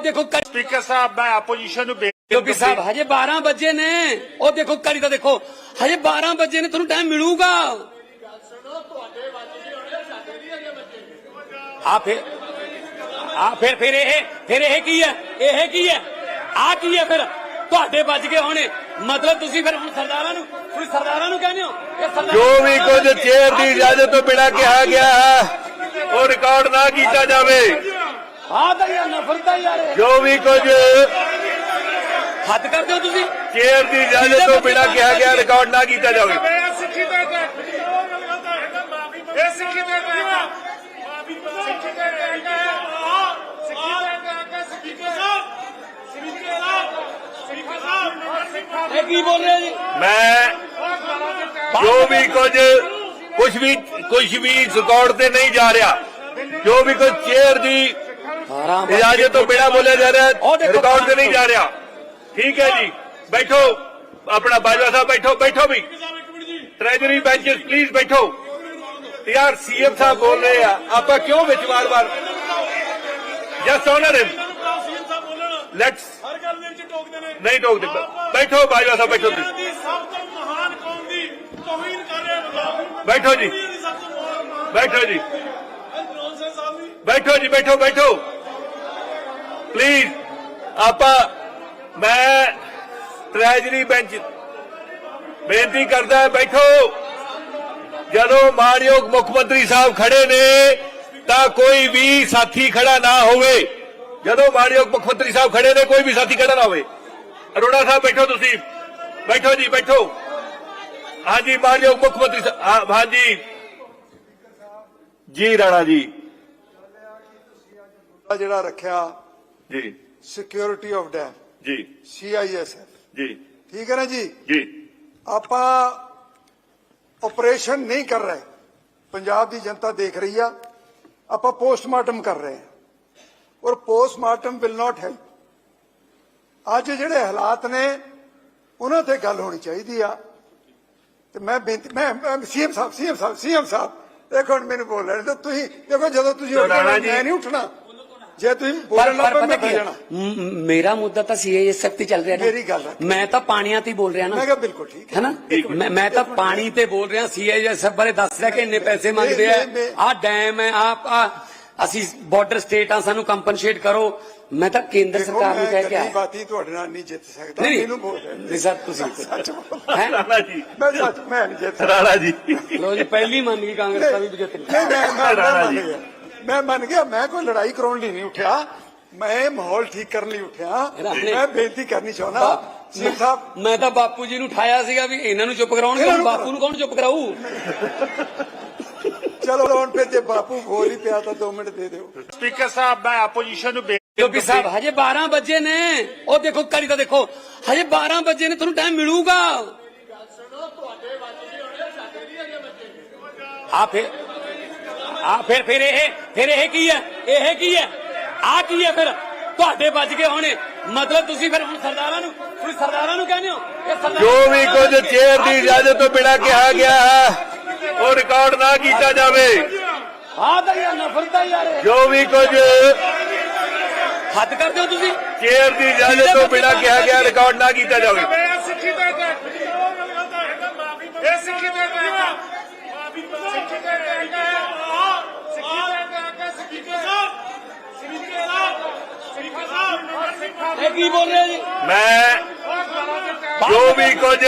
ਦੇਖੋ ਕੜੀ- ਸਪੀਕਰ ਸਾਹਿਬ ਮੈਂ ਆਪੋਜੀਸ਼ਨ ਨੂੰ ਬੇਨਤੀ ਜੋਗੀ ਸਾਹਿਬ ਹਜੇ 12 ਵਜੇ ਨੇ। ਉਹ ਦੇਖੋ ਕੜੀ ਤਾਂ ਦੇਖੋ ਹਜੇ 12 ਵਜੇ ਨੇ ਤੁਹਾਨੂੰ ਟਾਈਮ ਮਿਲੂਗਾ। ਆ ਫਿਰ ਆ ਫਿਰ ਫਿਰ ਇਹ ਫਿਰ ਇਹ ਕੀ ਹੈ? ਇਹ ਕੀ ਹੈ? ਆ ਕੀ ਹੈ ਫਿਰ? ਤੁਹਾਡੇ ਵੱਜ ਗਏ ਹੋਣੇ। ਮਤਲਬ ਤੁਸੀਂ ਫਿਰ ਹੁਣ ਸਰਦਾਰਾਂ ਨੂੰ ਤੁਸੀਂ ਸਰਦਾਰਾਂ ਨੂੰ ਕਹਿੰਦੇ ਹੋ? ਜੋ ਵੀ ਕੁਝ ਚੇਅਰ ਦੀ ਇਜਾਜ਼ਤ ਤੋਂ ਬਿਨਾਂ ਕਿਹਾ ਗਿਆ ਹੈ ਉਹ ਰਿਕਾਰਡ ਨਾ ਕੀਤਾ ਜਾਵੇ। ਜੋ ਵੀ ਕੁਝ ਹੱਦ ਕਰਦੇ ਹੋ ਤੁਸੀਂ? ਚੇਅਰ ਦੀ ਇਜਾਜ਼ਤ ਤੋਂ ਬਿਨਾਂ ਕਿਹਾ ਗਿਆ ਰਿਕਾਰਡ ਨਾ ਕੀਤਾ ਜਾਵੇ। ਇਹ ਸਿੱਖੀ ਦਾ ਇਹ ਸਿੱਖੀ ਦਾ ਮਾਫੀ ਸਿੱਖੀ ਦਾ ਸਿੱਖੀ ਦਾ speaker sahib speaker sahib speaker sahib ਇਹ ਕੀ ਬੋਲ ਰਹੇ ਜੀ? ਮੈਂ ਜੋ ਵੀ ਕੁਝ ਕੁਝ ਵੀ ਕੁਝ ਵੀ ਰਿਕਾਰਡ ਤੇ ਨਹੀਂ ਜਾ ਰਿਹਾ। ਜੋ ਵੀ ਕੁਝ ਚੇਅਰ ਦੀ 12 ਇਜਾਜ਼ਤ ਤੋਂ ਬਿਨਾਂ ਬੋਲਿਆ ਜਾ ਰਿਹਾ ਦੇਖੋ ਰਿਕਾਰਡ ਤੇ ਨਹੀਂ ਜਾ ਰਿਹਾ। ਠੀਕ ਹੈ ਜੀ ਬੈਠੋ। ਆਪਣਾ ਬਾਜਵਾ ਸਾਹਿਬ ਬੈਠੋ ਬੈਠੋ ਵੀ। ਟ੍ਰੈਜਰੀ ਬੈਂਚਸ ਪਲੀਜ਼ ਬੈਠੋ। ਯਾਰ ਸੀਐਮ ਸਾਹਿਬ ਬੋਲ ਰਹੇ ਆ ਆਪਾਂ ਕਿਉਂ ਵਿੱਚ ਵਾਰ-ਵਾਰ ਜਸਟ ਆਨਰ ਹਿਮ ਲੈਟਸ ਹਰ ਗੱਲ ਦੇ ਵਿੱਚ ਟੋਕਦੇ ਨੇ ਨਹੀਂ ਟੋਕਦੇ। ਬੈਠੋ ਬਾਜਵਾ ਸਾਹਿਬ ਬੈਠੋ ਤੁਸੀਂ। ਦੀ ਸਭ ਤੋਂ ਮਹਾਨ ਕੌਮ ਦੀ ਤੋਹੀਨ ਕਰ ਰਿਹਾ ਬੰਦਾ ਬੈਠੋ ਜੀ। ਬੈਠੋ ਜੀ। ਬੈਠੋ ਜੀ ਬੈਠੋ ਬੈਠੋ। ਪਲੀਜ਼ ਆਪਾਂ, ਮੈਂ ਟ੍ਰੈਜਰੀ ਬੈਂਚ ਬੇਨਤੀ ਕਰਦਾ, ਬੈਠੋ। ਜਦੋਂ ਮਾਨਯੋਗ ਮੁੱਖ ਮੰਤਰੀ ਸਾਹਿਬ ਖੜੇ ਨੇ, ਤਾਂ ਕੋਈ ਵੀ ਸਾਥੀ ਖੜਾ ਨਾ ਹੋਵੇ। ਜਦੋਂ ਮਾਨਯੋਗ ਮੁੱਖ ਮੰਤਰੀ ਸਾਹਿਬ ਖੜੇ ਨੇ, ਕੋਈ ਵੀ ਸਾਥੀ ਖੜਾ ਨਾ ਹੋਵੇ। ਅਰੋੜਾ ਸਾਹਿਬ, ਬੈਠੋ ਤੁਸੀਂ। ਬੈਠੋ ਜੀ, ਬੈਠੋ। ਹਾਂਜੀ, ਮਾਨਯੋਗ ਮੁੱਖ ਮੰਤਰੀ ਸਾਹਿਬ ਹਾਂਜੀ। ਜੀ, ਰਾਣਾ ਜੀ। ਜਿਹੜਾ ਰੱਖਿਆ ਜੀ। ਸਿਕਿਉਰਿਟੀ ਆਫ ਡੈਮ ਜੀ। ਸੀਆਈਐਸਐਫ ਜੀ। ਠੀਕ ਹੈ ਨਾ ਜੀ? ਜੀ। ਆਪਾਂ ਆਪਰੇਸ਼ਨ ਨਹੀਂ ਕਰ ਰਹੇ। ਪੰਜਾਬ ਦੀ ਜਨਤਾ ਦੇਖ ਰਹੀ ਆ। ਆਪਾਂ ਪੋਸਟਮਾਰਟਮ ਕਰ ਰਹੇ ਹਾਂ ਔਰ ਪੋਸਟਮਾਰਟਮ ਵਿਲ ਨਾਟ ਹੈਲਪ ਅੱਜ ਜਿਹੜੇ ਹਾਲਾਤ ਨੇ ਉਹਨਾਂ ਤੇ ਗੱਲ ਹੋਣੀ ਚਾਹੀਦੀ ਆ। ਤੇ ਮੈਂ ਬੇਨਤੀ ਮੈਂ CM sahib CM sahib CM sahib ਦੇਖੋ ਮੈਨੂੰ ਬੋਲ ਰਹੇ ਤੁਸੀਂ ਦੇਖੋ ਜਦੋਂ ਤੁਸੀਂ। ਮੈਂ ਨਹੀਂ ਉੱਠਣਾ। ਜੇ ਤੁਸੀਂ ਪਰ ਬੋਲਣ ਲੱਗ ਪਏ ਮੈਂ ਕੀ? ਜਾਣਾ। ਮੇਰਾ ਮੁੱਦਾ ਤਾਂ ਸੀਏਐਸਐਫ ਤੇ ਚੱਲ ਰਿਹਾ ਨਾ। ਮੇਰੀ ਗੱਲ ਰੱਖ। ਮੈਂ ਤਾਂ ਪਾਣੀਆਂ ਤੇ ਹੀ ਬੋਲ ਰਿਹਾ ਨਾ। ਮੈਂ ਕਿਹਾ ਬਿਲਕੁਲ ਠੀਕ ਹੈ। ਹੈ ਨਾ? ਮੈਂ ਮੈਂ ਤਾਂ ਪਾਣੀ ਤੇ ਬੋਲ ਰਿਹਾ ਸੀਆਈਐਸਐਫ ਬਾਰੇ ਦੱਸ ਰਿਹਾ ਕਿ ਇੰਨੇ ਪੈਸੇ ਮੰਗਦੇ ਆ। ਮੈਂ- ਮੈਂ- ਆਹ ਡੈਮ ਹੈ ਆਹ ਆਹ ਅਸੀਂ ਬਾਰਡਰ ਸਟੇਟ ਆ ਸਾਨੂੰ ਕੰਪਨਸੇਟ ਕਰੋ। ਮੈਂ ਤਾਂ ਕੇਂਦਰ ਸਰਕਾਰ ਨੂੰ ਕਹਿ ਕੇ ਆਇਆ। ਬਾਤੀ ਤੁਹਾਡੇ ਨਾਲ ਨਹੀਂ ਜਿੱਤ ਸਕਦਾ ਨਹੀਂ ਮੈਨੂੰ ਬੋਲ ਰਹੇ ਨਹੀਂ ਸਰ ਤੁਸੀਂ ਸੱਚ ਬੋਲ। ਹੈ? ਰਾਣਾ ਜੀ। ਮੈਂ ਸੱਚ ਮੈਂ ਨਹੀਂ ਜਿੱਤ ਰਾਣਾ ਜੀ। ਲੋ ਜੀ ਪਹਿਲੀ ਮੰਨ ਗਈ ਕਾਂਗਰਸ ਦਾ ਵੀ ਜਿੱਤ ਨਹੀਂ ਮੈਂ ਮੈਂ- ਮੈਂ ਰਾਣਾ ਮੰਨ ਜੀ। ਗਿਆ ਮੈਂ ਮੰਨ ਗਿਆ ਮੈਂ ਕੋਈ ਲੜਾਈ ਕਰਾਉਣ ਲਈ ਨਹੀਂ ਉੱਠਿਆ। ਮੈਂ ਮਾਹੌਲ ਠੀਕ ਕਰਨ ਲਈ ਉੱਠਿਆ। ਮੈਂ ਬੇਨਤੀ ਕਰਨੀ ਚਾਹੁੰਦਾ ਸਿੰਘ ਸਾਹਿਬ। ਮੈਂ ਤਾਂ ਬਾਪੂ ਜੀ ਨੂੰ ਠਾਇਆ ਸੀਗਾ ਵੀ ਇਹਨਾਂ ਨੂੰ ਚੁੱਪ ਕਰਾਉਣਗੇ ਇਹਨਾਂ ਨੂੰ ਬਾਪੂ ਨੂੰ ਕੌਣ ਚੁੱਪ ਕਰਾਊ? ਚਲੋ ਹੁਣ ਫਿਰ ਜੇ ਬਾਪੂ ਬੋਲ ਹੀ ਪਿਆ ਤਾਂ 2 ਮਿੰਟ ਦੇ ਦਿਓ। ਸਪੀਕਰ ਸਾਹਿਬ ਮੈਂ ਆਪੋਜੀਸ਼ਨ ਨੂੰ ਬੇਨਤੀ ਜੋਗੀ ਸਾਹਿਬ ਹਜੇ 12 ਵਜੇ ਨੇ। ਉਹ ਦੇਖੋ ਕੜੀ ਤਾਂ ਦੇਖੋ। ਹਜੇ 12 ਵਜੇ ਨੇ ਤੁਹਾਨੂੰ ਟਾਈਮ ਮਿਲੂਗਾ। ਆ ਫਿਰ ਆ ਫਿਰ ਫਿਰ ਇਹ ਫਿਰ ਇਹ ਕੀ ਹੈ? ਇਹ ਕੀ ਹੈ? ਆ ਕੀ ਹੈ ਫਿਰ? ਤੁਹਾਡੇ ਵੱਜ ਗਏ ਹੋਣੇ। ਮਤਲਬ ਤੁਸੀਂ ਫਿਰ ਹੁਣ ਸਰਦਾਰਾਂ ਨੂੰ ਤੁਸੀਂ ਸਰਦਾਰਾਂ ਨੂੰ ਕਹਿੰਦੇ ਹੋ? ਜੋ ਵੀ ਕੁਝ ਚੇਅਰ ਦੀ ਇਜਾਜ਼ਤ ਤੋਂ ਬਿਨਾਂ ਕਿਹਾ ਗਿਆ ਹੈ ਉਹ ਰਿਕਾਰਡ ਨਾ ਕੀਤਾ ਜਾਵੇ। ਆ ਤਾਂ ਯਾਰ ਨਫ਼ਰਤ ਯਾਰ। ਇਹ। ਜੋ ਵੀ ਕੁਝ ਹੱਦ ਕਰਦੇ ਹੋ ਤੁਸੀਂ? ਚੇਅਰ ਦੀ ਇਜਾਜ਼ਤ ਤੋਂ ਬਿਨਾਂ ਕਿਹਾ ਗਿਆ ਰਿਕਾਰਡ ਨਾ ਕੀਤਾ ਜਾਵੇ। ਇਹ ਸਿੱਖੀ ਦਾ ਇਹ ਸਿੱਖੀ ਦਾ ਮਾਫੀ ਸਿੱਖੀ ਦਾ ਸਿੱਖੀ ਦਾ speaker sahib speaker sahib speaker sahib ਇਹ ਕੀ ਬੋਲ ਰਹੇ ਜੀ? ਮੈਂ ਜੋ ਵੀ ਕੁਝ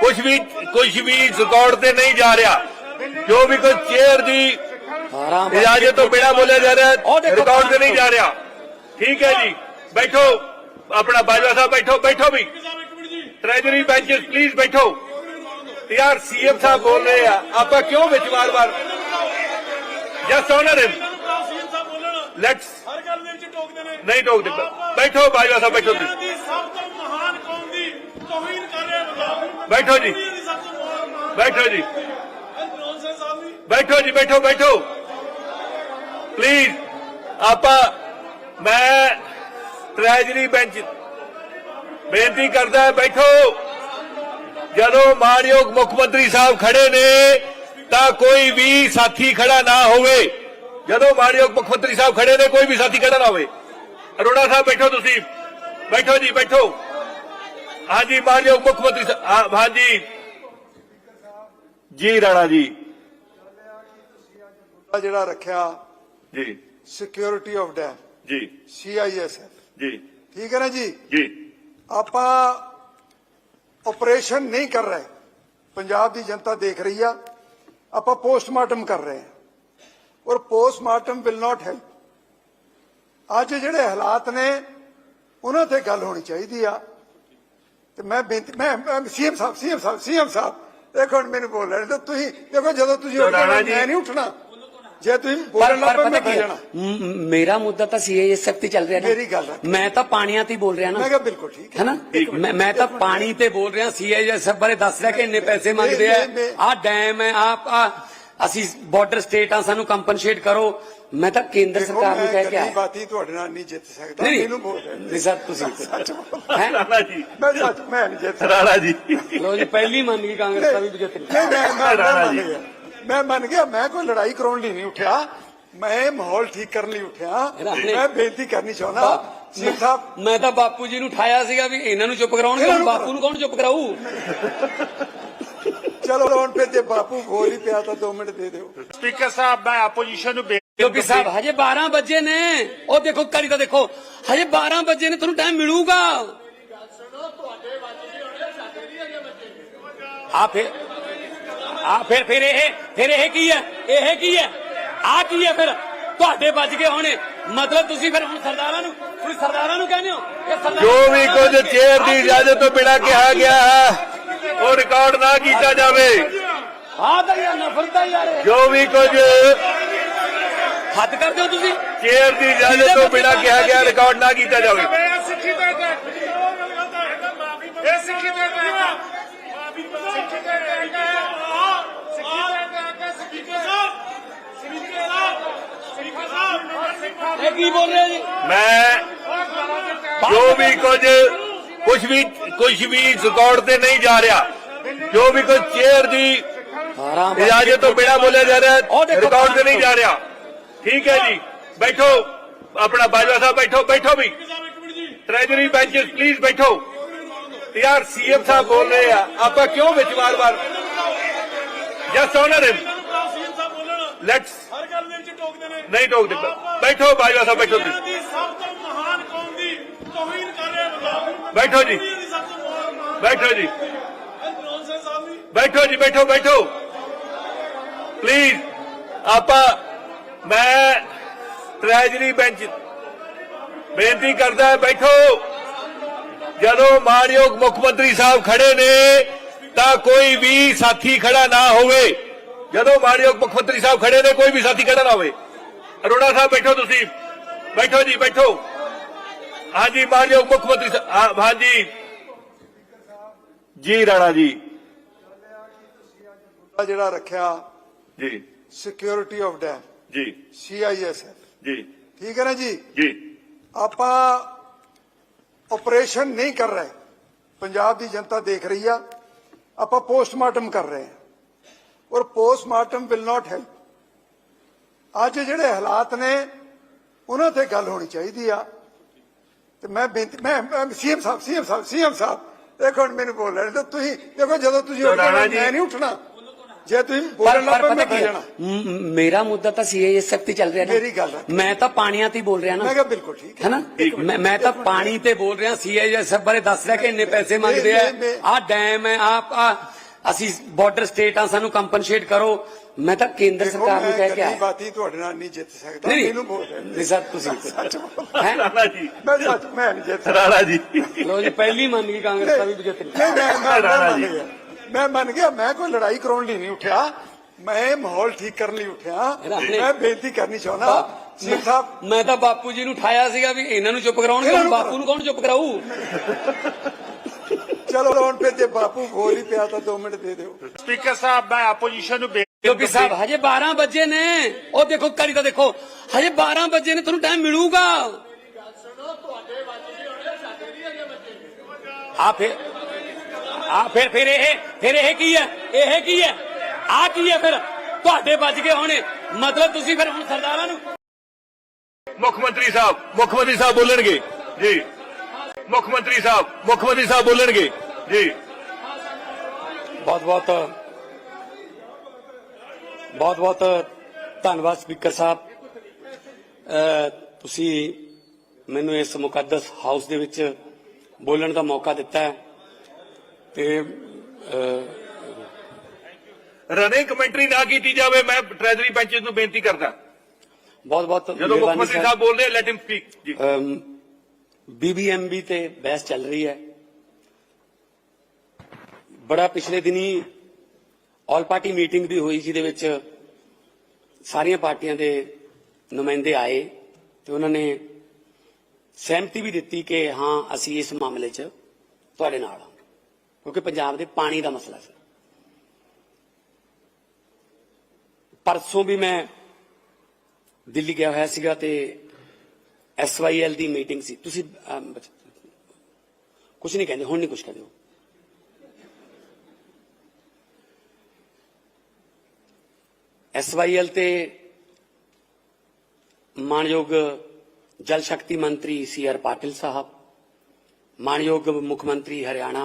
ਕੁਝ ਵੀ ਕੁਝ ਵੀ ਰਿਕਾਰਡ ਤੇ ਨਹੀਂ ਜਾ ਰਿਹਾ ਜੋ ਵੀ ਕੁਝ ਚੇਅਰ ਦੀ 12 ਇਜਾਜ਼ਤ ਤੋਂ ਬਿਨਾਂ ਬੋਲਿਆ ਜਾ ਰਿਹਾ ਰਿਕਾਰਡ ਤੇ ਨਹੀਂ ਜਾ ਰਿਹਾ। ਠੀਕ ਹੈ ਜੀ ਬੈਠੋ ਆਪਣਾ ਬਾਜਵਾ ਸਾਹਿਬ ਬੈਠੋ ਬੈਠੋ ਵੀ। ਟ੍ਰੈਜਰੀ ਬੈਂਚਸ ਪਲੀਜ਼ ਬੈਠੋ। ਯਾਰ ਸੀਐਮ ਸਾਹਿਬ ਬੋਲ ਰਹੇ ਆ ਆਪਾਂ ਕਿਉਂ ਵਿੱਚ ਵਾਰ-ਵਾਰ? ਜਸਟ ਆਨਰ ਹਿਮ ਲੈਟਸ ਹਰ ਗੱਲ ਦੇ ਵਿੱਚ ਟੋਕਦੇ ਨੇ। ਨਹੀਂ ਟੋਕਦੇ। ਬੈਠੋ ਬਾਜਵਾ ਸਾਹਿਬ ਬੈਠੋ ਤੁਸੀਂ। ਦੀ ਸਭ ਤੋਂ ਮਹਾਨ ਕੌਮ ਦੀ ਤੋਹੀਨ ਕਰ ਰਿਹਾ ਬੰਦਾ। ਬੈਠੋ ਜੀ। ਬੈਠੋ ਜੀ। ਬੈਠੋ ਜੀ ਬੈਠੋ ਬੈਠੋ। ਪਲੀਜ਼ ਆਪਾਂ ਮੈਂ ਟ੍ਰੈਜਰੀ ਬੈਂਚ ਬੇਨਤੀ ਕਰਦਾ ਬੈਠੋ। ਜਦੋਂ ਮਾਨਯੋਗ ਮੁੱਖ ਮੰਤਰੀ ਸਾਹਿਬ ਖੜੇ ਨੇ ਤਾਂ ਕੋਈ ਵੀ ਸਾਥੀ ਖੜਾ ਨਾ ਹੋਵੇ। ਜਦੋਂ ਮਾਨਯੋਗ ਮੁੱਖ ਮੰਤਰੀ ਸਾਹਿਬ ਖੜੇ ਨੇ ਕੋਈ ਵੀ ਸਾਥੀ ਖੜਾ ਨਾ ਹੋਵੇ। ਅਰੋੜਾ ਸਾਹਿਬ ਬੈਠੋ ਤੁਸੀਂ। ਬੈਠੋ ਜੀ ਬੈਠੋ। ਹਾਂਜੀ ਮਾਨਯੋਗ ਮੁੱਖ ਮੰਤਰੀ ਸਾਹਿਬ ਹਾਂਜੀ। ਜੀ ਰਾਣਾ ਜੀ। ਜਿਹੜਾ ਰੱਖਿਆ ਜੀ। ਸਿਕਿਉਰਿਟੀ ਆਫ ਡੈਮ ਜੀ। ਸੀਆਈਐਸਐਫ ਜੀ। ਠੀਕ ਹੈ ਨਾ ਜੀ? ਜੀ। ਆਪਾਂ ਆਪਰੇਸ਼ਨ ਨਹੀਂ ਕਰ ਰਹੇ। ਪੰਜਾਬ ਦੀ ਜਨਤਾ ਦੇਖ ਰਹੀ ਆ। ਆਪਾਂ ਪੋਸਟਮਾਰਟਮ ਕਰ ਰਹੇ ਹਾਂ ਔਰ ਪੋਸਟਮਾਰਟਮ ਵਿਲ ਨਾਟ ਹੈਲਪ। ਅੱਜ ਜਿਹੜੇ ਹਾਲਾਤ ਨੇ ਉਹਨਾਂ ਤੇ ਗੱਲ ਹੋਣੀ ਚਾਹੀਦੀ ਆ। ਤੇ ਮੈਂ ਬੇਨਤੀ ਮੈਂ CM sahib CM sahib CM sahib ਦੇਖੋ ਮੈਨੂੰ ਬੋਲ ਰਹੇ ਤਾਂ ਤੁਸੀਂ ਦੇਖੋ ਜਦੋਂ ਤੁਸੀਂ। ਮੈਂ ਨਹੀਂ ਉੱਠਣਾ। ਜੇ ਤੁਸੀਂ ਬੋਲਣ ਲੱਗ ਪਏ ਮੈਂ ਕੀ? ਜਾਣਾ। ਮੇਰਾ ਮੁੱਦਾ ਤਾਂ ਸੀਏ ਸਖਤੀ ਚੱਲ ਰਿਹਾ ਨਾ। ਮੇਰੀ ਗੱਲ। ਮੈਂ ਤਾਂ ਪਾਣੀਆਂ ਤੇ ਬੋਲ ਰਿਹਾ ਨਾ। ਮੈਂ ਕਿਹਾ ਬਿਲਕੁਲ ਠੀਕ ਹੈ। ਹੈਨਾ ਮੈਂ ਤਾਂ ਪਾਣੀ ਤੇ ਬੋਲ ਰਿਹਾ। ਸੀਆਈਐਸਐਫ ਬਾਰੇ ਦੱਸ ਰਿਹਾ ਕਿ ਇੰਨੇ ਪੈਸੇ ਮੰਗਦੇ ਆ। ਆ ਡੈਮ ਹੈ ਆ ਆ ਅਸੀਂ ਬਾਰਡਰ ਸਟੇਟ ਆ ਸਾਨੂੰ ਕੰਪਨਸੇਟ ਕਰੋ। ਮੈਂ ਤਾਂ ਕੇਂਦਰ ਸਰਕਾਰ ਨੂੰ ਕਹਿ ਕੇ ਆਇਆ। ਬਾਤੀ ਤੁਹਾਡੇ ਨਾਲ ਨਹੀਂ ਜਿੱਤ ਸਕਦਾ। ਮੈਨੂੰ ਬੋਲ ਰਹੇ ਨਹੀਂ ਸਰ ਤੁਸੀਂ ਸੱਚ ਬੋਲ। ਹੈ? ਰਾਣਾ ਜੀ। ਮੈਂ ਸੱਚ ਮੈਂ ਨਹੀਂ ਜਿੱਤ ਰਾਣਾ ਜੀ। ਲੋ ਜੀ ਪਹਿਲੀ ਮੰਨ ਗਈ ਕਾਂਗਰਸ ਦਾ ਵੀ ਜਿੱਤ ਨਹੀਂ ਮੈਂ ਮੈਂ- ਰਾਣਾ ਜੀ। ਗਿਆ। ਮੈਂ ਮੰਨ ਗਿਆ ਮੈਂ ਕੋਈ ਲੜਾਈ ਕਰਾਉਣ ਲਈ ਨਹੀਂ ਉੱਠਿਆ। ਮੈਂ ਮਾਹੌਲ ਠੀਕ ਕਰਨ ਲਈ ਉੱਠਿਆ। ਮੈਂ ਬੇਨਤੀ ਕਰਨੀ ਚਾਹੁੰਦਾ ਸਿੰਘ ਸਾਹਿਬ ਮੈਂ ਤਾਂ ਬਾਪੂ ਜੀ ਨੂੰ ਠਾਇਆ ਸੀਗਾ ਵੀ ਇਹਨਾਂ ਨੂੰ ਚੁੱਪ ਕਰਾਉਣਗੇ ਬਾਪੂ ਨੂੰ ਕੌਣ ਚੁੱਪ ਕਰਾਊ? ਚਲੋ ਲੋਨ ਤੇ ਜੇ ਬਾਪੂ ਹੀ ਪਿਆ ਤਾਂ 2 ਮਿੰਟ ਦੇ ਦਿਓ। ਸਪੀਕਰ ਸਾਹਿਬ ਮੈਂ ਆਪੋਜੀਸ਼ਨ ਨੂੰ ਬੇਨਤੀ ਕਿਉਂਕਿ ਸਾਹਿਬ ਹਜੇ 12 ਵਜੇ ਨੇ। ਉਹ ਦੇਖੋ ਕਰੀ ਤਾਂ ਦੇਖੋ। ਹਜੇ 12 ਵਜੇ ਨੇ ਤੁਹਾਨੂੰ ਟਾਈਮ ਮਿਲੂਗਾ। ਆ ਫਿਰ ਆ ਫਿਰ ਫਿਰ ਇਹ ਫਿਰ ਇਹ ਕੀ ਹੈ? ਇਹ ਕੀ ਹੈ? ਆ ਕੀ ਹੈ ਫਿਰ? ਤੁਹਾਡੇ ਵੱਜ ਗਏ ਹੋਣੇ। ਮਤਲਬ ਤੁਸੀਂ ਫਿਰ ਹੁਣ ਸਰਦਾਰਾਂ ਨੂੰ ਤੁਸੀਂ ਸਰਦਾਰਾਂ ਨੂੰ ਕਹਿੰਦੇ ਹੋ? ਇਹ ਸਰਦਾਰ ਜੋ ਵੀ ਕੁਝ ਚੇਅਰ ਦੀ ਇਜਾਜ਼ਤ ਤੋਂ ਬਿਨਾਂ ਕਿਹਾ ਗਿਆ ਹੈ ਉਹ ਰਿਕਾਰਡ ਨਾ ਕੀਤਾ ਜਾਵੇ। ਆ ਤਾਂ ਯਾਰ ਨਫ਼ਰਤ ਹੈ ਯਾਰ। ਇਹ। ਜੋ ਵੀ ਕੁਝ ਹੱਦ ਕਰਦੇ ਹੋ ਤੁਸੀਂ? ਚੇਅਰ ਦੀ ਇਜਾਜ਼ਤ ਤੋਂ ਬਿਨਾਂ ਕਿਹਾ ਗਿਆ ਰਿਕਾਰਡ ਨਾ ਕੀਤਾ ਜਾਵੇ। ਇਹ ਸਿੱਖੀ ਦਾ ਅਟੈਕ ਇਹ ਸਿੱਖੀ ਦਾ ਅਟੈਕ ਸਿੱਖੀ ਦਾ ਅਟੈਕ ਸਿੱਖੀ ਦਾ attack speaker sahib speaker sahib speaker sahib ਇਹ ਕੀ ਬੋਲ ਰਹੇ ਜੀ? ਮੈਂ ਜੋ ਵੀ ਕੁਝ ਕੁਝ ਵੀ ਕੁਝ ਵੀ ਰਿਕਾਰਡ ਤੇ ਨਹੀਂ ਜਾ ਰਿਹਾ ਜੋ ਵੀ ਕੁਝ ਚੇਅਰ ਦੀ ਬਾਰਾਂ ਵੱਜ ਇਜਾਜ਼ਤ ਤੋਂ ਬਿਨਾਂ ਬੋਲਿਆ ਜਾ ਰਿਹਾ ਉਹ ਦੇਖੋ ਰਿਕਾਰਡ ਤੇ ਨਹੀਂ ਜਾ ਰਿਹਾ ਠੀਕ ਹੈ ਜੀ ਬੈਠੋ ਆਪਣਾ ਬਾਜਵਾ ਸਾਹਿਬ ਬੈਠੋ ਬੈਠੋ ਵੀ ਟ੍ਰੈਜਰੀ ਬੈਂਚਸ ਪਲੀਜ਼ ਬੈਠੋ ਯਾਰ ਸੀਐਮ ਸਾਹਿਬ ਬੋਲ ਰਹੇ ਆ ਆਪਾਂ ਕਿਉਂ ਵਿੱਚ ਵਾਰ-ਵਾਰ ਜਸਟ ਆਨਰ ਹਿਮ ਲੈਟਸ ਹਰ ਗੱਲ ਦੇ ਵਿੱਚ ਟੋਕਦੇ ਨੇ ਨਹੀਂ ਟੋਕਦੇ ਬੈਠੋ ਬਾਜਵਾ ਸਾਹਿਬ ਬੈਠੋ ਦੁਨੀਆ ਤੁਸੀਂ ਬੈਠੋ ਜੀ। ਬੈਠੋ ਜੀ। ਬੈਠੋ ਜੀ ਬੈਠੋ ਬੈਠੋ। ਪਲੀਜ਼ ਆਪਾਂ ਮੈਂ ਟ੍ਰੈਜਰੀ ਬੈਂਚ ਬੇਨਤੀ ਕਰਦਾ ਬੈਠੋ। ਜਦੋਂ ਮਾਨਯੋਗ ਮੁੱਖ ਮੰਤਰੀ ਸਾਹਿਬ ਖੜੇ ਨੇ ਤਾਂ ਕੋਈ ਵੀ ਸਾਥੀ ਖੜਾ ਨਾ ਹੋਵੇ। ਜਦੋਂ ਮਾਨਯੋਗ ਮੁੱਖ ਮੰਤਰੀ ਸਾਹਿਬ ਖੜੇ ਨੇ ਕੋਈ ਵੀ ਸਾਥੀ ਖੜਾ ਨਾ ਹੋਵੇ। ਅਰੋੜਾ ਸਾਹਿਬ ਬੈਠੋ ਤੁਸੀਂ। ਬੈਠੋ ਜੀ ਬੈਠੋ। ਹਾਂਜੀ ਮਾਨਯੋਗ ਮੁੱਖ ਮੰਤਰੀ ਹਾਂਜੀ। ਜੀ ਰਾਣਾ ਜੀ। ਜਿਹੜਾ ਰੱਖਿਆ ਜੀ। ਸਿਕਿਉਰਿਟੀ ਆਫ ਡੈਮ ਜੀ। ਸੀਆਈਐਸਐਫ ਜੀ। ਠੀਕ ਹੈ ਨਾ ਜੀ? ਜੀ। ਆਪਾਂ ਆਪਰੇਸ਼ਨ ਨਹੀਂ ਕਰ ਰਹੇ। ਪੰਜਾਬ ਦੀ ਜਨਤਾ ਦੇਖ ਰਹੀ ਆ। ਆਪਾਂ ਪੋਸਟਮਾਰਟਮ ਕਰ ਰਹੇ ਹਾਂ। ਔਰ ਪੋਸਟਮਾਰਟਮ ਵਿਲ ਨਾਟ ਹੈਲਪ ਅੱਜ ਜਿਹੜੇ ਹਾਲਾਤ ਨੇ ਉਹਨਾਂ ਤੇ ਗੱਲ ਹੋਣੀ ਚਾਹੀਦੀ ਆ। ਤੇ ਮੈਂ ਬੇਨਤੀ ਮੈਂ CM sahib CM sahib CM sahib ਦੇਖੋ ਹੁਣ ਮੈਨੂੰ ਬੋਲ ਰਹੇ ਤਾਂ ਤੁਸੀਂ ਦੇਖੋ ਜਦੋਂ ਤੁਸੀਂ। ਮੈਂ ਨਹੀਂ ਉੱਠਣਾ। ਜੇ ਤੁਸੀਂ ਬੋਲਣ ਲੱਗ ਪਏ ਮੈਂ? ਜਾਣਾ। ਮੇਰਾ ਮੁੱਦਾ ਤਾਂ ਸੀਏ ਸਖਤੀ ਚੱਲ ਰਿਹਾ ਨਾ। ਮੇਰੀ ਗੱਲ। ਮੈਂ ਤਾਂ ਪਾਣੀਆਂ ਤੇ ਬੋਲ ਰਿਹਾ ਨਾ। ਮੈਂ ਕਿਹਾ ਬਿਲਕੁਲ ਠੀਕ ਹੈ। ਹੈਨਾ ਮੈਂ ਮੈਂ ਤਾਂ ਪਾਣੀ ਤੇ ਬੋਲ ਰਿਹਾ ਸੀਆਈਐਸਐਫ ਬਾਰੇ ਦੱਸ ਰਿਹਾ ਕਿ ਇੰਨੇ ਪੈਸੇ ਮੰਗਦੇ ਆ। ਆ ਡੈਮ ਹੈ ਆ ਆ ਅਸੀਂ ਬਾਰਡਰ ਸਟੇਟ ਆ ਸਾਨੂੰ ਕੰਪਨਸੇਟ ਕਰੋ। ਮੈਂ ਤਾਂ ਕੇਂਦਰ ਸਰਕਾਰ ਨੂੰ ਕਹਿ ਕੇ ਆਇਆ। ਬਾਤੀ ਤੁਹਾਡੇ ਨਾਲ ਨਹੀਂ ਜਿੱਤ ਸਕਦਾ ਨਹੀਂ ਮੈਨੂੰ ਬੋਲ ਰਹੇ ਨਹੀਂ ਸਰ ਤੁਸੀਂ ਸੱਚ ਬੋਲ ਹੈ। ਰਾਣਾ ਜੀ। ਮੈਂ ਸੱਚ ਮੈਂ ਨਹੀਂ ਜਿੱਤ ਰਾਣਾ ਜੀ। ਲੋ ਜੀ ਪਹਿਲੀ ਮੰਨ ਗਈ ਕਾਂਗਰਸ ਦਾ ਵੀ ਜਿੱਤ ਨਹੀਂ। ਮੈਂ ਮੈਂ- ਮੈਂ ਰਾਣਾ ਮੰਨ ਜੀ। ਗਿਆ। ਮੈਂ ਮੰਨ ਗਿਆ ਮੈਂ ਕੋਈ ਲੜਾਈ ਕਰਾਉਣ ਲਈ ਨਹੀਂ ਉੱਠਿਆ। ਮੈਂ ਮਾਹੌਲ ਠੀਕ ਕਰਨ ਲਈ ਉੱਠਿਆ। ਮੈਂ ਬੇਨਤੀ ਕਰਨੀ ਚਾਹੁੰਦਾ ਸਿੰਘ ਸਾਹਿਬ। ਮੈਂ ਤਾਂ ਬਾਪੂ ਜੀ ਨੂੰ ਠਾਇਆ ਸੀਗਾ ਵੀ ਇਹਨਾਂ ਨੂੰ ਚੁੱਪ ਕਰਾਉਣਗੇ ਨੂੰ ਬਾਪੂ ਨੂੰ ਕੌਣ ਚੁੱਪ ਕਰਾਊ? ਚਲੋ ਲੋਨ ਤੇ ਜੇ ਬਾਪੂ ਬੋਲ ਹੀ ਪਿਆ ਤਾਂ 2 ਮਿੰਟ ਦੇ ਦਿਓ। ਸਪੀਕਰ ਸਾਹਿਬ ਮੈਂ ਆਪੋਜੀਸ਼ਨ ਨੂੰ ਬੇਨਤੀ ਕਿਉਂਕਿ ਸਾਹਿਬ ਹਜੇ 12 ਵਜੇ ਨੇ। ਉਹ ਦੇਖੋ ਕਰੀ ਤਾਂ ਦੇਖੋ। ਹਜੇ 12 ਵਜੇ ਨੇ ਤੁਹਾਨੂੰ ਟਾਈਮ ਮਿਲੂਗਾ। ਆ ਫਿਰ ਆ ਫਿਰ ਫਿਰ ਇਹ ਫਿਰ ਇਹ ਕੀ ਹੈ? ਇਹ ਕੀ ਹੈ? ਆ ਕੀ ਹੈ ਫਿਰ? ਤੁਹਾਡੇ ਵੱਜ ਗਏ ਹੋਣੇ। ਮਤਲਬ ਤੁਸੀਂ ਫਿਰ ਹੁਣ ਸਰਦਾਰਾਂ ਨੂੰ ਮੁੱਖ ਮੰਤਰੀ ਸਾਹਿਬ ਮੁੱਖ ਮੰਤਰੀ ਸਾਹਿਬ ਬੋਲਣਗੇ। ਜੀ। ਮੁੱਖ ਮੰਤਰੀ ਸਾਹਿਬ ਮੁੱਖ ਮੰਤਰੀ ਸਾਹਿਬ ਬੋਲਣਗੇ। ਜੀ। ਬਹੁਤ ਬਹੁਤ ਬਹੁਤ ਬਹੁਤ ਧੰਨਵਾਦ ਸਪੀਕਰ ਸਾਹਿਬ। ਤੁਸੀਂ ਮੈਨੂੰ ਇਸ ਮੁਕੱਦਸ ਹਾਊਸ ਦੇ ਵਿੱਚ ਬੋਲਣ ਦਾ ਮੌਕਾ ਦਿੱਤਾ ਹੈ। ਤੇ ਰਨਿੰਗ ਕਮੈਂਟਰੀ ਨਾ ਕੀਤੀ ਜਾਵੇ ਮੈਂ ਟ੍ਰੈਜਰੀ ਬੈਂਚਸ ਨੂੰ ਬੇਨਤੀ ਕਰਦਾ। ਬਹੁਤ ਬਹੁਤ ਜਦੋਂ ਮੁੱਖ ਮੰਤਰੀ। ਸਾਹਿਬ ਬੋਲਦੇ ਲੈਟ ਹਿਮ ਸਪੀਕ ਜੀ। ਬੀਬੀਐਮਬੀ ਤੇ ਬਹਿਸ ਚੱਲ ਰਹੀ ਹੈ। ਬੜਾ ਪਿਛਲੇ ਦਿਨੀ ਆਲ ਪਾਰਟੀ ਮੀਟਿੰਗ ਵੀ ਹੋਈ ਜਿਹਦੇ ਵਿੱਚ ਸਾਰੀਆਂ ਪਾਰਟੀਆਂ ਦੇ ਨੁਮਾਇੰਦੇ ਆਏ ਤੇ ਉਹਨਾਂ ਨੇ ਸਹਿਮਤੀ ਵੀ ਦਿੱਤੀ ਕਿ ਹਾਂ, ਅਸੀਂ ਇਸ ਮਾਮਲੇ 'ਚ ਤੁਹਾਡੇ ਨਾਲ ਹਾਂ, ਕਿਉਂਕਿ ਪੰਜਾਬ ਦੇ ਪਾਣੀ ਦਾ ਮਸਲਾ ਸੀ। ਪਰਸੋਂ ਵੀ ਮੈਂ ਦਿੱਲੀ ਗਿਆ ਹੋਇਆ ਸੀਗਾ ਤੇ ਐਸਵਾਈਐਲ ਦੀ ਮੀਟਿੰਗ ਸੀ। ਤੁਸੀਂ ਕੁਝ ਨਹੀਂ ਕਹਿੰਦੇ, ਹੁਣ ਨਹੀਂ ਕੁਝ ਕਹਿੰਦੇ। ਹੋ ਐਸਵਾਈਐਲ ਤੇ ਮਾਨਯੋਗ ਜਲ ਸ਼ਕਤੀ ਮੰਤਰੀ ਸੀ ਆਰ ਪਾਟਿਲ ਸਾਹਿਬ, ਮਾਨਯੋਗ ਮੁੱਖ ਮੰਤਰੀ ਹਰਿਆਣਾ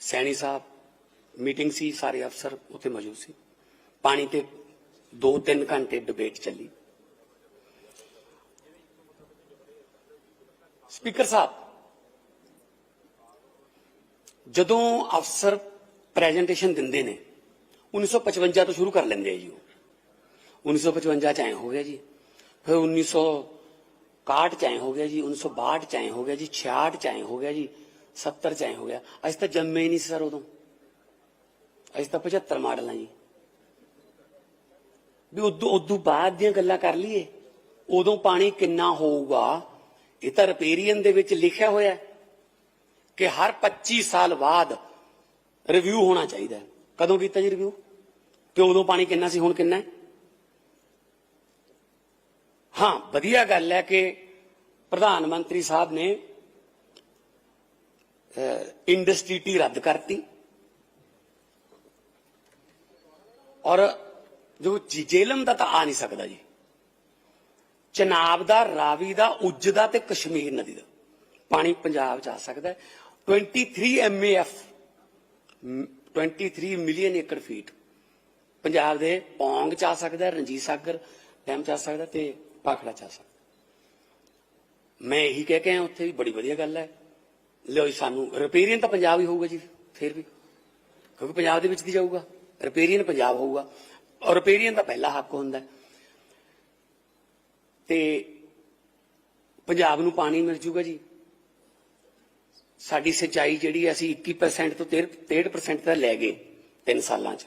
ਸੈਣੀ ਸਾਹਿਬ ਮੀਟਿੰਗ ਸੀ, ਸਾਰੇ ਅਫਸਰ ਉੱਥੇ ਮੌਜੂਦ ਸੀ। ਪਾਣੀ ਤੇ 2-3 ਘੰਟੇ ਡਿਬੇਟ ਚੱਲੀ। ਸਪੀਕਰ ਸਾਹਿਬ, ਜਦੋਂ ਅਫਸਰ ਪ੍ਰੈਜੈਂਟੇਸ਼ਨ ਦਿੰਦੇ ਨੇ 1955 ਤੋਂ ਸ਼ੁਰੂ ਕਰ ਲੈਂਦੇ ਆ ਜੀ ਉਹ। 1955 ਚ ਐ ਹੋ ਗਿਆ ਜੀ। ਫਿਰ 1961 ਚ ਐ ਹੋ ਗਿਆ ਜੀ 1962 ਚ ਐ ਹੋ ਗਿਆ ਜੀ 66 ਚ ਐ ਹੋ ਗਿਆ ਜੀ 70 ਚ ਐ ਹੋ ਗਿਆ। ਅਸੀਂ ਤਾਂ ਜੰਮੇ ਹੀ ਨਹੀਂ ਸਰ ਉਦੋਂ। ਅਸੀਂ ਤਾਂ 75 ਮਾਡਲ ਆ ਜੀ। ਵੀ ਉਦੋਂ ਉਦੋਂ ਬਾਅਦ ਦੀਆਂ ਗੱਲਾਂ ਕਰ ਲਈਏ, ਉਦੋਂ ਪਾਣੀ ਕਿੰਨਾ ਹੋਊਗਾ? ਇਹ ਤਾਂ ਰਿਪੇਰੀਅਨ ਦੇ ਵਿੱਚ ਲਿਖਿਆ ਹੋਇਆ ਹੈ ਕਿ ਹਰ 25 ਸਾਲ ਬਾਅਦ ਰਿਵਿਊ ਹੋਣਾ ਚਾਹੀਦਾ ਕਦੋਂ ਕੀਤਾ ਜੀ ਰਿਵਿਊ ਕਿ ਉਦੋਂ ਪਾਣੀ ਕਿੰਨਾ ਸੀ, ਹੁਣ ਕਿੰਨਾ ਹਾਂ? ਵਧੀਆ ਗੱਲ ਹੈ ਕਿ ਪ੍ਰਧਾਨ ਮੰਤਰੀ ਸਾਹਿਬ ਨੇ ਇੰਡਸਟਰੀ ਟੀ ਰੱਦ ਕਰਤੀ। ਔਰ ਜੋ ਜੀ- ਜੇਲਮ ਦਾ ਤਾਂ ਆ ਨਹੀਂ ਸਕਦਾ ਜੀ। ਚਨਾਬ ਦਾ, ਰਾਵੀ ਦਾ, ਉੱਜ ਦਾ ਤੇ ਕਸ਼ਮੀਰ ਨਦੀ ਦਾ। ਪਾਣੀ ਪੰਜਾਬ ਚ ਆ ਸਕਦਾ ਹੈ। 23 MAF 23 million acre feet Punjab ਦੇ ਪੌਂਗ ਚ ਆ ਸਕਦਾ ਰਣਜੀਤ ਸਾਗਰ ਡੈਮ ਚ ਆ ਸਕਦਾ ਤੇ ਪਾਖੜਾ ਚ ਆ ਸਕਦਾ ਮੈਂ ਇਹੀ ਕਹਿ ਕੇ ਆਇਆ, ਉੱਥੇ ਵੀ ਬੜੀ ਵਧੀਆ ਗੱਲ ਹੈ। ਲਿਓ ਸਾਨੂੰ ਰਿਪੇਰੀਅਨ ਤਾਂ ਪੰਜਾਬ ਹੀ ਹੋਊਗਾ ਜੀ, ਫਿਰ ਵੀ। ਕਿਉਂਕਿ ਪੰਜਾਬ ਦੇ ਵਿੱਚ ਦੀ ਜਾਊਗਾ? ਰਿਪੇਰੀਅਨ ਪੰਜਾਬ ਹੋਊਗਾ। ਔਰ ਰਿਪੇਰੀਅਨ ਦਾ ਪਹਿਲਾ ਹੱਕ ਹੁੰਦਾ ਹੈ। ਤੇ ਪੰਜਾਬ ਨੂੰ ਪਾਣੀ ਮਿਲ ਜੂਗਾ ਜੀ। ਸਾਡੀ ਸਿੰਚਾਈ ਜਿਹੜੀ ਅਸੀਂ 21% ਤੋਂ 63% ਤੱਕ ਲੈ ਗਏ 3 ਸਾਲਾਂ 'ਚ।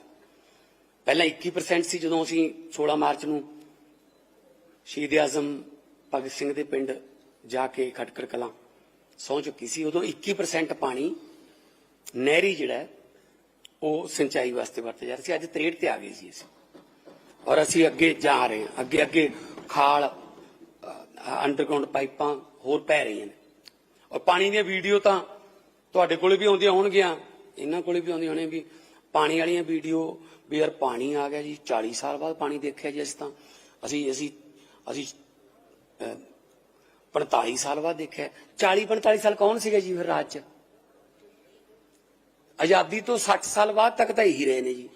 ਪਹਿਲਾਂ 21% ਸੀ ਜਦੋਂ ਅਸੀਂ 16 ਮਾਰਚ ਨੂੰ ਸ਼ਹੀਦ ਆਜ਼ਮ ਭਗਤ ਸਿੰਘ ਦੇ ਪਿੰਡ ਜਾ ਕੇ ਖਟਕੜ ਕਲਾਂ ਸਹੁੰ ਚੁੱਕੀ ਸੀ, ਉਦੋਂ 21% ਪਾਣੀ ਨਹਿਰੀ ਜਿਹੜਾ ਉਹ ਸਿੰਚਾਈ ਵਾਸਤੇ ਵਰਤਿਆ ਜਾ ਰਿਹਾ ਸੀ। ਅੱਜ 63 ਤੇ ਆ ਗਏ ਸੀ ਅਸੀਂ। ਔਰ ਅਸੀਂ ਅੱਗੇ ਜਾ ਰਹੇ ਹਾਂ। ਅੱਗੇ ਅੱਗੇ ਖਾਲ ਅੰਡਰਗਰਾਉਂਡ ਪਾਈਪਾਂ ਹੋਰ ਪੈ ਰਹੀਆਂ ਨੇ। ਔਰ ਪਾਣੀ ਦੀਆਂ ਵੀਡੀਓ ਤਾਂ ਤੁਹਾਡੇ ਕੋਲੇ ਵੀ ਆਉਂਦੀਆਂ ਹੋਣਗੀਆਂ ਇਹਨਾਂ ਕੋਲੇ ਵੀ ਆਉਂਦੀਆਂ ਹੋਣੇ ਵੀ। ਪਾਣੀ ਵਾਲੀਆਂ ਵੀਡੀਓ ਵੀ ਯਾਰ ਪਾਣੀ ਆ ਗਿਆ ਜੀ 40 ਸਾਲ ਬਾਅਦ ਪਾਣੀ ਦੇਖਿਆ ਜੀ ਅਸੀਂ ਤਾਂ। ਅਸੀਂ ਅਸੀਂ ਅਸੀਂ ਅਹ, 45 ਸਾਲ ਬਾਅਦ ਦੇਖਿਆ। 40 45 ਸਾਲ ਕੌਣ ਸੀਗਾ ਜੀ ਫਿਰ ਰਾਜ 'ਚ? ਆਜ਼ਾਦੀ ਤੋਂ 60 ਸਾਲ ਬਾਅਦ ਤੱਕ ਤਾਂ ਇਹੀ ਰਹੇ ਨੇ ਜੀ।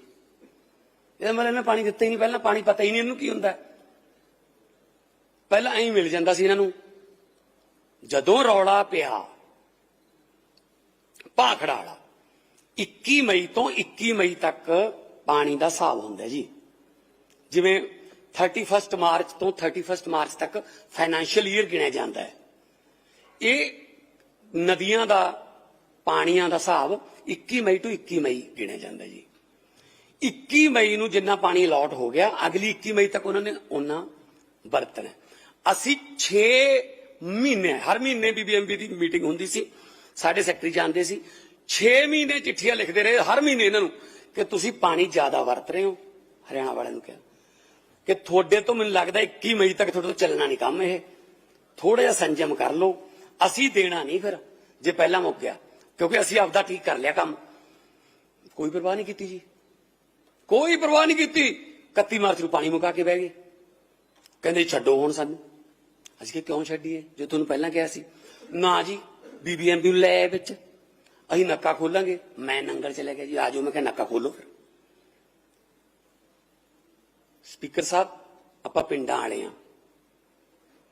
ਇਹਦਾ ਮਤਲਬ ਇਹਨੇ ਪਾਣੀ ਦਿੱਤਾ ਹੀ ਨਹੀਂ ਪਹਿਲਾਂ ਪਾਣੀ ਪਤਾ ਹੀ ਨਹੀਂ ਇਹਨੂੰ ਕੀ ਹੁੰਦਾ। ਪਹਿਲਾਂ ਐਂ ਮਿਲ ਜਾਂਦਾ ਸੀ ਇਹਨਾਂ ਨੂੰ। ਜਦੋਂ ਰੌਲਾ ਪਿਆ, ਭਾਖੜਾ ਵਾਲਾ 21 ਮਈ ਤੋਂ 21 ਮਈ ਤੱਕ ਪਾਣੀ ਦਾ ਹਿਸਾਬ ਹੁੰਦਾ ਜੀ। ਜਿਵੇਂ 31 ਮਾਰਚ ਤੋਂ 31 ਮਾਰਚ ਤੱਕ ਫਾਈਨੈਂਸ਼ੀਅਲ ਈਅਰ ਗਿਣਿਆ ਜਾਂਦਾ ਹੈ। ਇਹ ਨਦੀਆਂ ਦਾ, ਪਾਣੀਆਂ ਦਾ ਹਿਸਾਬ 21 ਮਈ ਤੋਂ 21 ਮਈ ਗਿਣਿਆ ਜਾਂਦਾ ਜੀ। 21 ਮਈ ਨੂੰ ਜਿੰਨਾ ਪਾਣੀ ਅਲਾਟ ਹੋ ਗਿਆ, ਅਗਲੀ 21 ਮਈ ਤੱਕ ਉਹਨਾਂ ਨੇ ਉਹਨਾਂ ਵਰਤਣਾ ਅਸੀਂ 6 ਮਹੀਨੇ, ਹਰ ਮਹੀਨੇ ਬੀਬੀਐਮਬੀ ਦੀ ਮੀਟਿੰਗ ਹੁੰਦੀ ਸੀ। ਸਾਡੇ ਸੈਕਟਰੀ ਜਾਂਦੇ ਸੀ। 6 ਮਹੀਨੇ ਚਿੱਠੀਆਂ ਲਿਖਦੇ ਰਹੇ। ਹਰ ਮਹੀਨੇ ਇਹਨਾਂ ਨੂੰ ਕਿ ਤੁਸੀਂ ਪਾਣੀ ਜ਼ਿਆਦਾ ਵਰਤ ਰਹੇ ਹੋ, ਹਰਿਆਣਾ ਵਾਲਿਆਂ ਨੂੰ ਕਿਹਾ। ਕਿ ਤੁਹਾਡੇ ਤੋਂ ਮੈਨੂੰ ਲੱਗਦਾ 21 ਮਈ ਤੱਕ ਤੁਹਾਡੇ ਤੋਂ ਚੱਲਣਾ ਨਹੀਂ ਕੰਮ ਇਹ। ਥੋੜਾ ਜਿਹਾ ਸੰਜਮ ਕਰ ਲਓ। ਅਸੀਂ ਦੇਣਾ ਨਹੀਂ ਫਿਰ, ਜੇ ਪਹਿਲਾਂ ਮੁੱਕ ਗਿਆ। ਕਿਉਂਕਿ ਅਸੀਂ ਆਪਦਾ ਠੀਕ ਕਰ ਲਿਆ ਕੰਮ। ਕੋਈ ਪਰਵਾਹ ਨਹੀਂ ਕੀਤੀ ਜੀ। ਕੋਈ ਪਰਵਾਹ ਨਹੀਂ ਕੀਤੀ। 31 ਮਾਰਚ ਨੂੰ ਪਾਣੀ ਮੁਕਾ ਕੇ ਬਹਿ ਗਏ। ਕਹਿੰਦੇ ਛੱਡੋ ਹੁਣ ਸਾਨੂੰ। ਅਸੀਂ ਕਿ ਕਿਉਂ ਛੱਡੀਏ? ਜੋ ਤੁਹਾਨੂੰ ਪਹਿਲਾਂ ਕਿਹਾ ਸੀ। ਨਾ ਜੀ ਬੀਬੀਐਮਬੀ ਨੂੰ ਲੈ ਆਏ ਵਿੱਚ। ਅਸੀਂ ਨੱਕਾ ਖੋਲਾਂਗੇ। ਮੈਂ ਨੰਗਲ ਚਲੇ ਗਿਆ ਜੀ ਆਜੋ ਮੈਂ ਕਿਹਾ, ਨੱਕਾ ਖੋਲੋ ਫਿਰ। ਸਪੀਕਰ ਸਾਹਿਬ, ਆਪਾਂ ਪਿੰਡਾਂ ਵਾਲੇ ਆ।